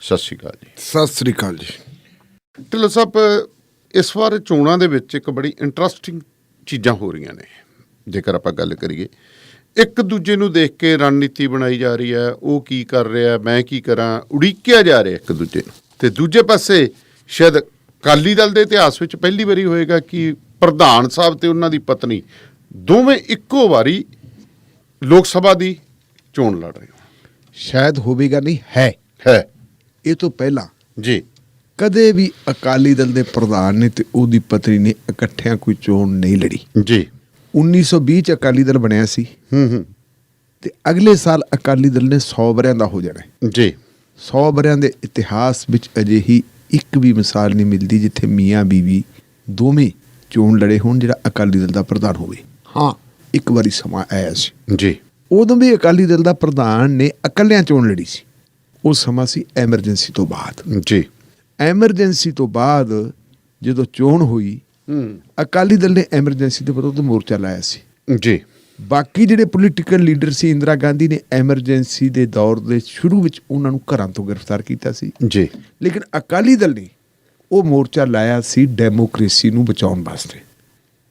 ਸਤਿ ਸ਼੍ਰੀ ਅਕਾਲ ਜੀ। ਸਤਿ ਸ੍ਰੀ ਅਕਾਲ ਜੀ। ਢਿੱਲੋਂ ਸਾਹਿਬ ਇਸ ਵਾਰ ਚੋਣਾਂ ਦੇ ਵਿੱਚ ਇੱਕ ਬੜੀ ਇੰਟਰਸਟਿੰਗ ਚੀਜ਼ਾਂ ਹੋ ਰਹੀਆਂ ਨੇ। ਜੇਕਰ ਆਪਾਂ ਗੱਲ ਕਰੀਏ ਇੱਕ ਦੂਜੇ ਨੂੰ ਦੇਖ ਕੇ ਰਣਨੀਤੀ ਬਣਾਈ ਜਾ ਰਹੀ ਹੈ ਉਹ ਕੀ ਕਰ ਰਿਹਾ ਮੈਂ ਕੀ ਕਰਾਂ ਉਡੀਕਿਆ ਜਾ ਰਿਹਾ ਇੱਕ ਦੂਜੇ ਨੂੰ। ਤੇ ਦੂਜੇ ਪਾਸੇ ਸ਼ਾਇਦ ਅਕਾਲੀ ਦਲ ਦੇ ਇਤਿਹਾਸ ਵਿੱਚ ਪਹਿਲੀ ਵਾਰੀ ਹੋਏਗਾ ਕਿ ਪ੍ਰਧਾਨ ਸਾਹਿਬ ਤੇ ਉਹਨਾਂ ਦੀ ਪਤਨੀ ਦੋਵੇਂ ਇੱਕੋ ਵਾਰੀ ਲੋਕ ਸਭਾ ਦੀ ਚੋਣ ਲੜ ਰਹੇ ਹੋ। ਸ਼ਾਇਦ ਹੋਵੇਗਾ ਨਹੀਂ ਹੈ। ਹੈ। ਇਹ ਤੋਂ ਪਹਿਲਾਂ ਜੀ। ਕਦੇ ਵੀ ਅਕਾਲੀ ਦਲ ਦੇ ਪ੍ਰਧਾਨ ਨੇ ਤੇ ਉਹਦੀ ਪਤਨੀ ਨੇ ਇਕੱਠਿਆਂ ਕੋਈ ਚੋਣ ਨਹੀਂ ਲੜੀ। ਜੀ। 1920 ਚ ਅਕਾਲੀ ਦਲ ਬਣਿਆ ਸੀ। ਹੂੰ ਹੂੰ। ਤੇ ਅਗਲੇ ਸਾਲ ਅਕਾਲੀ ਦਲ ਨੇ 100 ਵਰਿਆਂ ਦਾ ਹੋ ਜਾਣਾ। ਹੈ। ਜੀ। 100 ਵਰਿਆਂ ਦੇ ਇਤਿਹਾਸ ਵਿੱਚ ਅਜਿਹੀ ਇੱਕ ਵੀ ਮਿਸਾਲ ਨਹੀਂ ਮਿਲਦੀ ਜਿੱਥੇ ਮੀਆਂ ਬੀਵੀ ਦੋਵੇਂ ਚੋਣ ਲੜੇ ਹੋਣ ਜਿਹੜਾ ਅਕਾਲੀ ਦਲ ਦਾ ਪ੍ਰਧਾਨ ਹੋਵੇ। ਹਾਂ। ਇੱਕ ਵਾਰੀ ਸਮਾਂ ਆਇਆ ਸੀ। ਜੀ। ਉਦੋਂ ਵੀ ਅਕਾਲੀ ਦਲ ਦਾ ਪ੍ਰਧਾਨ ਨੇ ਇਕੱਲਿਆਂ ਚੋਣ ਲੜੀ ਸੀ। ਉਹ ਸਮਾਂ ਸੀ ਐਮਰਜੈਂਸੀ ਤੋਂ ਬਾਅਦ। ਜੀ। ਐਮਰਜੈਂਸੀ ਤੋਂ ਬਾਅਦ ਜਦੋਂ ਚੋਣ ਹੋਈ ਅਕਾਲੀ ਦਲ ਨੇ ਐਮਰਜੈਂਸੀ ਦੇ ਵਿਰੁੱਧ ਮੋਰਚਾ ਲਾਇਆ ਸੀ। ਜੀ। ਬਾਕੀ ਜਿਹੜੇ ਪੋਲੀਟੀਕਲ ਲੀਡਰ ਸੀ ਇੰਦਰਾ ਗਾਂਧੀ ਨੇ ਐਮਰਜੈਂਸੀ ਦੇ ਦੌਰ ਦੇ ਸ਼ੁਰੂ ਵਿੱਚ ਉਹਨਾਂ ਨੂੰ ਘਰਾਂ ਤੋਂ ਗ੍ਰਿਫਤਾਰ ਕੀਤਾ ਸੀ। ਜੀ। ਲੇਕਿਨ ਅਕਾਲੀ ਦਲ ਨੇ ਉਹ ਮੋਰਚਾ ਲਾਇਆ ਸੀ ਡੈਮੋਕ੍ਰੇਸੀ ਨੂੰ ਬਚਾਉਣ ਵਾਸਤੇ।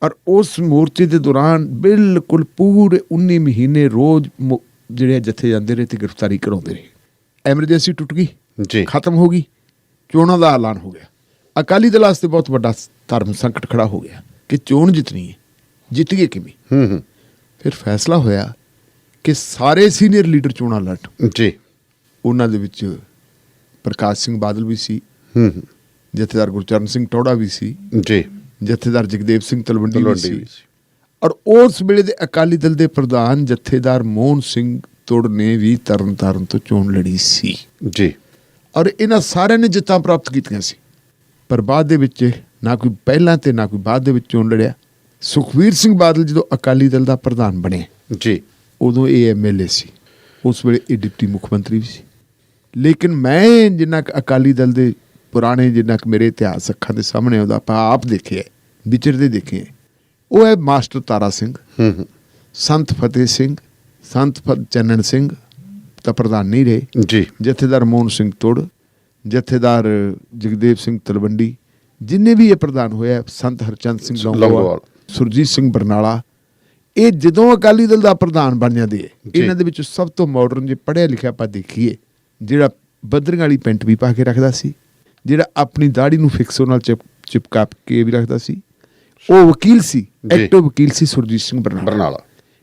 ਔਰ ਉਸ ਮੋਰਚੇ ਦੇ ਦੌਰਾਨ ਬਿਲਕੁਲ ਪੂਰੇ 19 ਮਹੀਨੇ ਰੋਜ਼ ਜਿਹੜੇ ਜਥੇ ਜਾਂਦੇ ਰਹੇ ਤੇ ਗ੍ਰਿਫਤਾਰੀ ਕਰਾਉਂਦੇ ਰਹੇ। ਐਮਰਜੈਂਸੀ ਟੁੱਟ ਗਈ ਜੀ। ਖਤਮ ਹੋ ਗਈ ਚੋਣਾਂ ਦਾ ਐਲਾਨ ਹੋ ਗਿਆ? ਅਕਾਲੀ ਦਲ ਵਾਸਤੇ ਬਹੁਤ ਵੱਡਾ ਧਰਮ ਸੰਕਟ ਖੜਾ ਹੋ ਗਿਆ ਕਿ ਚੋਣ ਜਿੱਤਣੀ ਹੈ ਜਿੱਤ ਗਏ ਕਿਵੇਂ? ਹੂੰ ਹੂੰ। ਫਿਰ ਫੈਸਲਾ ਹੋਇਆ ਕਿ ਸਾਰੇ ਸੀਨੀਅਰ ਲੀਡਰ ਚੋਣਾਂ ਲੜਨ। ਜੀ। ਉਹਨਾਂ ਦੇ ਵਿੱਚ ਪ੍ਰਕਾਸ਼ ਸਿੰਘ ਬਾਦਲ ਵੀ ਸੀ। ਹੂੰ ਹੂੰ। ਜਥੇਦਾਰ ਗੁਰਚਰਨ ਸਿੰਘ ਟੌੜਾ ਵੀ ਸੀ। ਜੀ। ਜਥੇਦਾਰ ਜਗਦੇਵ ਸਿੰਘ ਤਲਵੰਡੀ ਵੀ ਸੀ। ਔਰ ਉਸ ਵੇਲੇ ਦੇ ਅਕਾਲੀ ਦਲ ਦੇ ਪ੍ਰਧਾਨ ਜਥੇਦਾਰ ਮੋਹਨ ਸਿੰਘ ਤੁੜ ਨੇ ਵੀ ਤਰਨਤਾਰਨ ਤੋਂ ਚੋਣ ਲੜੀ ਸੀ। ਜੀ। ਔਰ ਇਹਨਾਂ ਸਾਰਿਆਂ ਨੇ ਜਿੱਤਾਂ ਪ੍ਰਾਪਤ ਕੀਤੀਆਂ ਸੀ। ਪਰ ਬਾਅਦ ਦੇ ਵਿੱਚ ਨਾ ਕੋਈ ਪਹਿਲਾਂ ਤੇ ਨਾ ਕੋਈ ਬਾਅਦ ਦੇ ਵਿੱਚ ਚੋਣ ਲੜਿਆ। ਸੁਖਵੀਰ ਸਿੰਘ ਬਾਦਲ ਜਦੋਂ ਅਕਾਲੀ ਦਲ ਦਾ ਪ੍ਰਧਾਨ ਬਣੇ ਜੀ। ਉਦੋਂ ਇਹ ਐਮਐਲਏ ਸੀ। ਉਸ ਵੇਲੇ ਇਹ ਡਿਪਟੀ ਮੁੱਖ ਮੰਤਰੀ ਵੀ ਸੀ। ਲੇਕਿਨ ਮੈਂ ਜਿੰਨਾ ਕੁ ਅਕਾਲੀ ਦਲ ਦੇ ਪੁਰਾਣੇ ਜਿੰਨਾ ਕੁ ਮੇਰੇ ਇਤਿਹਾਸ ਅੱਖਾਂ ਦੇ ਸਾਹਮਣੇ ਉਹਦਾ ਆਪਾਂ ਆਪ ਦੇਖਿਆ ਵਿਚਰਦੇ ਦੇਖੇ। ਉਹ ਹੈ ਮਾਸਟਰ ਤਾਰਾ ਸਿੰਘ। ਹੂੰ ਹੂੰ। ਸੰਤ ਫਤਿਹ ਸਿੰਘ। ਸੰਤ ਫਤ ਚੰਨਣ ਸਿੰਘ ਤਾਂ ਪ੍ਰਧਾਨ ਨਹੀਂ ਰਹੇ ਜੀ ਜਥੇਦਾਰ ਮੋਹਨ ਸਿੰਘ ਤੁੜ ਜਥੇਦਾਰ ਜਗਦੇਵ ਸਿੰਘ ਤਲਵੰਡੀ ਜਿੰਨੇ ਵੀ ਇਹ ਪ੍ਰਧਾਨ ਹੋਇਆ ਸੰਤ ਹਰਚੰਦ ਸਿੰਘ ਲੌਂਗੋਵਾਲ। ਸੁਰਜੀਤ ਸਿੰਘ ਬਰਨਾਲਾ ਇਹ ਜਦੋਂ ਅਕਾਲੀ ਦਲ ਦਾ ਪ੍ਰਧਾਨ ਬਣ ਜਾਂਦੇ ਹੈ। ਇਹਨਾਂ ਦੇ ਵਿੱਚ ਸਭ ਤੋਂ ਮਾਡਰਨ ਜੇ ਪੜ੍ਹਿਆ ਲਿਖਿਆ ਆਪਾਂ ਦੇਖੀਏ ਜਿਹੜਾ ਬੱਦਰੀਆਂ ਵਾਲੀ ਪੈਂਟ ਵੀ ਪਾ ਕੇ ਰੱਖਦਾ ਸੀ ਜਿਹੜਾ ਆਪਣੀ ਦਾੜੀ ਨੂੰ ਫਿਕਸੋ ਨਾਲ ਚਿਪ ਚਿਪਕਾ ਕੇ ਵੀ ਰੱਖਦਾ ਸੀ ਉਹ ਵਕੀਲ ਸੀ। ਐਕਟਿਵ ਵਕੀਲ ਸੀ ਸੁਰਜੀਤ ਸਿੰਘ ਬਰਨਾਲਾ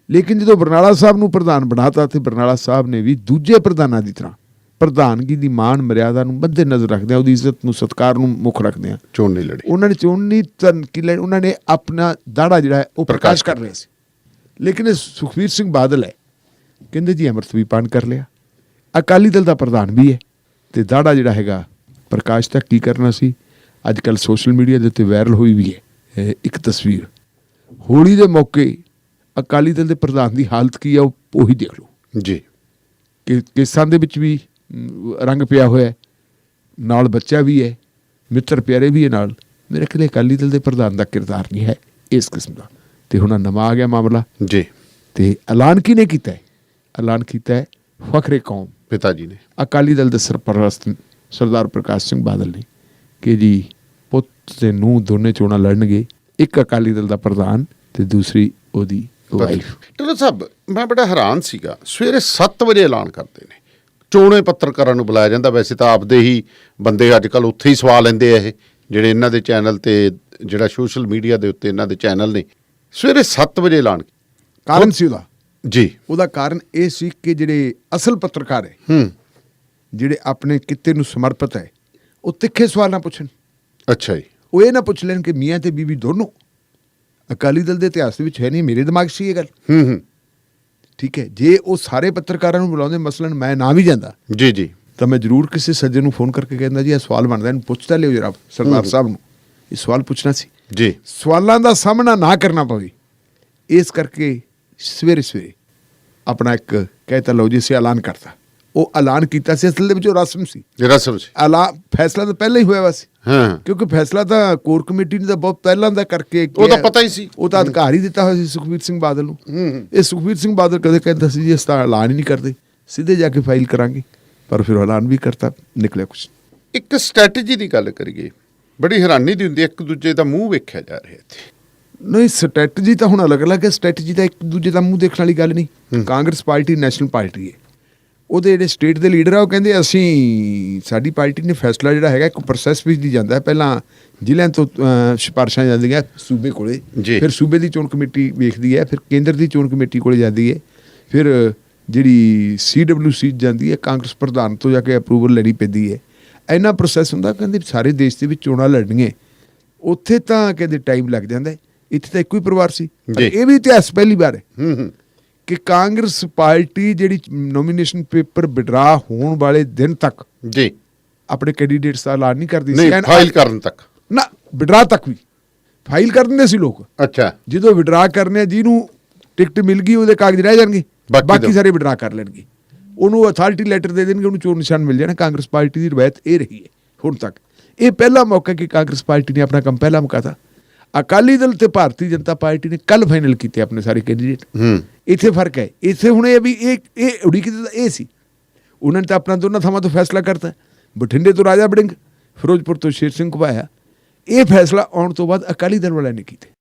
ਲੇਕਿਨ ਜਦੋਂ ਬਰਨਾਲਾ ਸਾਹਿਬ ਨੂੰ ਪ੍ਰਧਾਨ ਬਣਾਤਾ ਤੇ ਬਰਨਾਲਾ ਸਾਹਿਬ ਨੇ ਵੀ ਦੂਜੇ ਪ੍ਰਧਾਨਾਂ ਦੀ ਤਰ੍ਹਾਂ ਪ੍ਰਧਾਨਗੀ ਦੀ ਮਾਣ ਮਰਿਆਦਾ ਨੂੰ ਮੱਦੇ ਨਜ਼ਰ ਰੱਖਦੇ ਆ ਉਹਦੀ ਇੱਜ਼ਤ ਨੂੰ ਸਤਕਾਰ ਨੂੰ ਮੁੱਖ ਰੱਖਦੇ ਆ ਚੋਣ ਨਹੀਂ ਲੜੀ। ਉਹਨਾਂ ਨੇ ਚੋਣ ਨਹੀਂ ਤਨ ਕੀ ਲੈ ਉਹਨਾਂ ਨੇ ਆਪਣਾ ਦਾੜਾ ਜਿਹੜਾ ਹੈ ਉਹ ਪ੍ਰਕਾਸ਼ ਕਰ ਰਹੇ ਸੀ। ਲੇਕਿਨ ਇਹ ਸੁਖਵੀਰ ਸਿੰਘ ਬਾਦਲ ਹੈ ਕਹਿੰਦੇ ਜੀ ਅੰਮ੍ਰਿਤ ਵੀ ਪਾਨ ਕਰ ਲਿਆ। ਅਕਾਲੀ ਦਲ ਦਾ ਪ੍ਰਧਾਨ ਵੀ ਹੈ ਤੇ ਦਾੜਾ ਜਿਹੜਾ ਹੈਗਾ ਪ੍ਰਕਾਸ਼ ਤੱਕ ਕੀ ਕਰਨਾ ਸੀ? ਅੱਜ ਕੱਲ ਸੋਸ਼ਲ ਮੀਡੀਆ ਦੇ ਉੱਤੇ ਵਾਇਰਲ ਹੋਈ ਵੀ ਹੈ ਇੱਕ ਤਸਵੀਰ। ਹੋਲੀ ਦੇ ਮੌਕੇ ਅਕਾਲੀ ਦਲ ਦੇ ਪ੍ਰਧਾਨ ਦੀ ਹਾਲਤ ਕੀ ਹੈ ਉਹ ਉਹੀ ਦੇਖ ਲਓ। ਜੀ। ਕਿ ਕੇਸਾਂ ਦੇ ਵਿੱਚ ਵੀ ਰੰਗ ਪਿਆ ਹੋਇਆ ਹੈ। ਨਾਲ ਬੱਚਾ ਵੀ ਹੈ ਮਿੱਤਰ ਪਿਆਰੇ ਵੀ ਹੈ ਨਾਲ। ਮੇਰੇ ਖਿਆਲ ਅਕਾਲੀ ਦਲ ਦੇ ਪ੍ਰਧਾਨ ਦਾ ਕਿਰਦਾਰ ਨਹੀਂ ਹੈ ਇਸ ਕਿਸਮ ਦਾ। ਤੇ ਹੁਣ ਨਵਾਂ ਆ ਗਿਆ ਮਾਮਲਾ। ਜੀ। ਤੇ ਐਲਾਨ ਕਿਹਨੇ ਕੀਤਾ ਹੈ? ਐਲਾਨ ਕੀਤਾ ਹੈ ਫਖਰੇ ਕੌਮ। ਪਿਤਾ ਜੀ ਨੇ। ਅਕਾਲੀ ਦਲ ਦੇ ਸਰਪ੍ਰਸਤ ਸਰਦਾਰ ਪ੍ਰਕਾਸ਼ ਸਿੰਘ ਬਾਦਲ ਨੇ ਕਿ ਜੀ ਪੁੱਤ ਤੇ ਨੂੰ ਦੋਨੇ ਚੋਣਾਂ ਲੜਨਗੇ। ਇੱਕ ਅਕਾਲੀ ਦਲ ਦਾ ਪ੍ਰਧਾਨ ਤੇ ਦੂਸਰੀ ਉਹਦੀ ਵਾਈਫ ਢਿੱਲੋਂ ਸਾਹਿਬ ਮੈਂ ਬੜਾ ਹੈਰਾਨ ਸੀਗਾ। ਸਵੇਰੇ 7 ਵਜੇ ਐਲਾਨ ਕਰਦੇ ਨੇ। ਚੋਣੇ ਪੱਤਰਕਾਰਾਂ ਨੂੰ ਬੁਲਾਇਆ ਜਾਂਦਾ। ਵੈਸੇ ਤਾਂ ਆਪਦੇ ਹੀ ਬੰਦੇ ਅੱਜ ਕੱਲ ਉੱਥੇ ਹੀ ਸਵਾ ਲੈਂਦੇ ਆ ਇਹ ਜਿਹੜੇ ਇਹਨਾਂ ਦੇ ਚੈਨਲ ਤੇ ਜਿਹੜਾ ਸੋਸ਼ਲ ਮੀਡੀਆ ਦੇ ਉੱਤੇ ਇਹਨਾਂ ਦੇ ਚੈਨਲ ਨੇ। ਸਵੇਰੇ 7 ਵਜੇ ਐਲਾਨ ਕਾਰਨ ਸੀ ਉਹਦਾ? ਜੀ। ਉਹਦਾ ਕਾਰਨ ਇਹ ਸੀ ਕਿ ਜਿਹੜੇ ਅਸਲ ਪੱਤਰਕਾਰ ਹੈ ਹੂੰ। ਜਿਹੜੇ ਆਪਣੇ ਕਿੱਤੇ ਨੂੰ ਸਮਰਪਿਤ ਹੈ ਉਹ ਤਿੱਖੇ ਸਵਾਲ ਨਾ ਪੁੱਛਣ। ਅੱਛਾ ਜੀ। ਉਹ ਇਹ ਨਾ ਪੁੱਛ ਲੈਣ ਕਿ ਮੀਆਂ ਤੇ ਬੀਬੀ ਦੋਨੋਂ ਅਕਾਲੀ ਦਲ ਦੇ ਇਤਿਹਾਸ ਦੇ ਵਿੱਚ ਹੈ ਨਹੀਂ ਮੇਰੇ ਦਿਮਾਗ 'ਚ ਸੀ ਇਹ ਗੱਲ। ਹੂੰ ਹੂੰ। ਠੀਕ ਹੈ ਜੇ ਉਹ ਸਾਰੇ ਪੱਤਰਕਾਰਾਂ ਨੂੰ ਬੁਲਾਉਂਦੇ ਮਸਲਨ ਮੈਂ ਨਾ ਵੀ ਜਾਂਦਾ ਜੀ ਜੀ। ਤਾਂ ਮੈਂ ਜ਼ਰੂਰ ਕਿਸੇ ਸੱਜਣ ਨੂੰ ਫੋਨ ਕਰਕੇ ਕਹਿੰਦਾ ਜੀ ਇਹ ਸਵਾਲ ਬਣਦਾ ਇਹਨੂੰ ਪੁੱਛਦਾ ਲਿਓ ਜਰਾ ਸਰਦਾਰ ਸਾਹਿਬ ਨੂੰ। ਇਹ ਸਵਾਲ ਪੁੱਛਣਾ ਸੀ। ਜੀ। ਸਵਾਲਾਂ ਦਾ ਸਾਹਮਣਾ ਨਾ ਕਰਨਾ ਪਵੇ। ਇਸ ਕਰਕੇ ਸਵੇਰੇ ਸਵੇਰੇ ਆਪਣਾ ਇੱਕ ਕਹਿਤਾ ਲਓ ਜੀ ਅਸੀਂ ਐਲਾਨ ਕਰਤਾ। ਉਹ ਐਲਾਨ ਕੀਤਾ ਸੀ ਅਸਲ ਦੇ ਵਿੱਚ ਉਹ ਰਸਮ ਸੀ। ਰਸਮ ਸੀ। ਐਲਾਨ ਫੈਸਲਾ ਤਾਂ ਪਹਿਲਾਂ ਹੀ ਹੋਇਆ ਵਾ ਸੀ। ਹਾਂ। ਕਿਉਂਕਿ ਫੈਸਲਾ ਤਾਂ ਕੋਰ ਕਮੇਟੀ ਨੇ ਤਾਂ ਬਹੁਤ ਪਹਿਲਾਂ ਦਾ ਕਰਕੇ ਉਹ ਤਾਂ। ਪਤਾ ਹੀ ਸੀ। ਉਹ ਤਾਂ ਅਧਿਕਾਰ ਹੀ ਦਿੱਤਾ ਹੋਇਆ ਸੀ ਸੁਖਬੀਰ ਸਿੰਘ ਬਾਦਲ ਨੂੰ। ਇਹ ਸੁਖਬੀਰ ਸਿੰਘ ਬਾਦਲ ਕਦੇ ਕਹਿੰਦਾ ਸੀ ਜੀ ਇਸ ਤਾਂ ਐਲਾਨ ਹੀ ਨਹੀਂ ਕਰਦੇ। ਸਿੱਧੇ ਜਾ ਕੇ ਫਾਈਲ ਕਰਾਂਗੇ। ਪਰ ਫਿਰ ਐਲਾਨ ਵੀ ਕਰਤਾ ਨਿਕਲਿਆ ਕੁਝ ਇੱਕ ਸਟ੍ਰੈਟਜੀ ਦੀ ਗੱਲ ਕਰੀਏ ਬੜੀ ਹੈਰਾਨੀ ਦੀ ਹੁੰਦੀ ਇੱਕ ਦੂਜੇ ਦਾ ਮੂੰਹ ਵੇਖਿਆ ਜਾ ਰਿਹਾ ਇੱਥੇ। ਨਹੀਂ ਸਟ੍ਰੈਟਜੀ ਤਾਂ ਹੁਣ ਅਲੱਗ-ਅਲੱਗ ਹੈ ਸਟ੍ਰੈਟਜੀ ਤਾਂ ਇੱਕ ਦੂਜੇ ਦਾ ਮੂੰਹ ਦੇਖਣ ਵਾਲੀ ਗੱਲ ਨਹੀਂ। ਕਾਂਗਰਸ ਪਾਰਟੀ ਨੈਸ਼ਨਲ ਪਾਰਟੀ ਹੈ। ਉਹਦੇ ਜਿਹੜੇ ਸਟੇਟ ਦੇ ਲੀਡਰ ਆ ਉਹ ਕਹਿੰਦੇ ਅਸੀਂ ਸਾਡੀ ਪਾਰਟੀ ਨੇ ਫੈਸਲਾ ਜਿਹੜਾ ਹੈਗਾ ਇੱਕ ਪ੍ਰੋਸੈਸ ਵਿੱਚ ਦੀ ਜਾਂਦਾ ਹੈ। ਪਹਿਲਾਂ ਜ਼ਿਲ੍ਹਿਆਂ ਤੋਂ ਸਿਫਾਰਸ਼ਾਂ ਜਾਂਦੀਆਂ ਸੂਬੇ ਕੋਲੇ। ਫਿਰ ਸੂਬੇ ਦੀ ਚੋਣ ਕਮੇਟੀ ਵੇਖਦੀ ਹੈ ਫਿਰ ਕੇਂਦਰ ਦੀ ਚੋਣ ਕਮੇਟੀ ਕੋਲੇ ਜਾਂਦੀ ਹੈ। ਫਿਰ ਜਿਹੜੀ ਸੀਡਬਲਯੂਸੀ ਜਾਂਦੀ ਹੈ ਕਾਂਗਰਸ ਪ੍ਰਧਾਨ ਤੋਂ ਜਾ ਕੇ ਅਪਰੂਵਲ ਲੈਣੀ ਪੈਂਦੀ ਹੈ। ਇੰਨਾ ਪ੍ਰੋਸੈਸ ਹੁੰਦਾ ਕਹਿੰਦੇ ਸਾਰੇ ਦੇਸ਼ ਦੇ ਵਿੱਚ ਚੋਣਾਂ ਲੜਨੀਆਂ। ਉੱਥੇ ਤਾਂ ਕਹਿੰਦੇ ਟਾਈਮ ਲੱਗ ਜਾਂਦਾ। ਇੱਥੇ ਤਾਂ ਇੱਕੋ ਹੀ ਪਰਿਵਾਰ ਸੀ। ਇਹ ਵੀ ਇਤਿਹਾਸ ਪਹਿਲੀ ਵਾਰ ਹੈ। ਹੂੰ ਹੂੰ। ਕਿ ਕਾਂਗਰਸ ਪਾਰਟੀ ਜਿਹੜੀ ਨੋਮੀਨੇਸ਼ਨ ਪੇਪਰ ਵਿਡਰਾ ਹੋਣ ਵਾਲੇ ਦਿਨ ਤੱਕ ਜੀ। ਆਪਣੇ ਕੈਂਡੀਡੇਟਸ ਦਾ ਐਲਾਨ ਨਹੀਂ ਕਰਦੀ ਨਹੀਂ And ਫਾਈਲ ਕਰਨ ਤੱਕ। ਨਾ ਵਿਡਰਾ ਤੱਕ ਵੀ। ਫਾਈਲ ਕਰ ਦਿੰਦੇ ਸੀ ਲੋਕ। ਅੱਛਾ। ਜਦੋਂ ਵਿਡਰਾ ਕਰਨੇ ਜਿਹਨੂੰ ਟਿਕਟ ਮਿਲ ਗਈ ਉਹਦੇ ਕਾਗਜ਼ ਰਹਿ ਜਾਣਗੇ। ਬਾਕੀ ਸਾਰੇ ਵਿਡਰਾ ਕਰ ਲੈਣਗੇ। ਉਹਨੂੰ ਅਥਾਰਟੀ ਲੈਟਰ ਦੇ ਦੇਣਗੇ ਉਹਨੂੰ ਚੋਣ ਨਿਸ਼ਾਨ ਮਿਲ ਜਾਣਾ। ਕਾਂਗਰਸ ਪਾਰਟੀ ਦੀ ਰਵਾਇਤ ਇਹ ਰਹੀ ਹੈ ਹੁਣ ਤੱਕ। ਇਹ ਪਹਿਲਾ ਮੌਕਾ ਕਿ ਕਾਂਗਰਸ ਪਾਰਟੀ ਨੇ ਆਪਣਾ ਕੰਮ ਪਹਿਲਾਂ ਮੁਕਾਤਾ। ਅਕਾਲੀ ਦਲ ਤੇ ਭਾਰਤੀ ਜਨਤਾ ਪਾਰਟੀ ਨੇ ਕੱਲ ਫਾਈਨਲ ਕੀਤੇ ਆਪਣੇ ਸਾਰੇ ਕੈਂਡੀਡੇਟ ਹੂੰ। ਇੱਥੇ ਫ਼ਰਕ ਹੈ। ਇੱਥੇ ਹੁਣ ਇਹ ਵੀ ਇਹ ਇਹ ਉਡੀਕ ਦਾ ਇਹ ਸੀ। ਉਹਨਾਂ ਨੇ ਤਾਂ ਆਪਣਾ ਦੋਨਾਂ ਥਾਵਾਂ ਤੋਂ ਫੈਸਲਾ ਕਰਤਾ। ਬਠਿੰਡੇ ਤੋਂ ਰਾਜਾ ਬੜਿੰਗ ਫਿਰੋਜ਼ਪੁਰ ਤੋਂ ਸ਼ੇਰ ਸਿੰਘ ਘੁਬਾਇਆ। ਇਹ ਫੈਸਲਾ ਆਉਣ ਤੋਂ ਬਾਅਦ ਅਕਾਲੀ ਦਲ ਵਾਲਿਆਂ ਨੇ ਕੀਤੇ।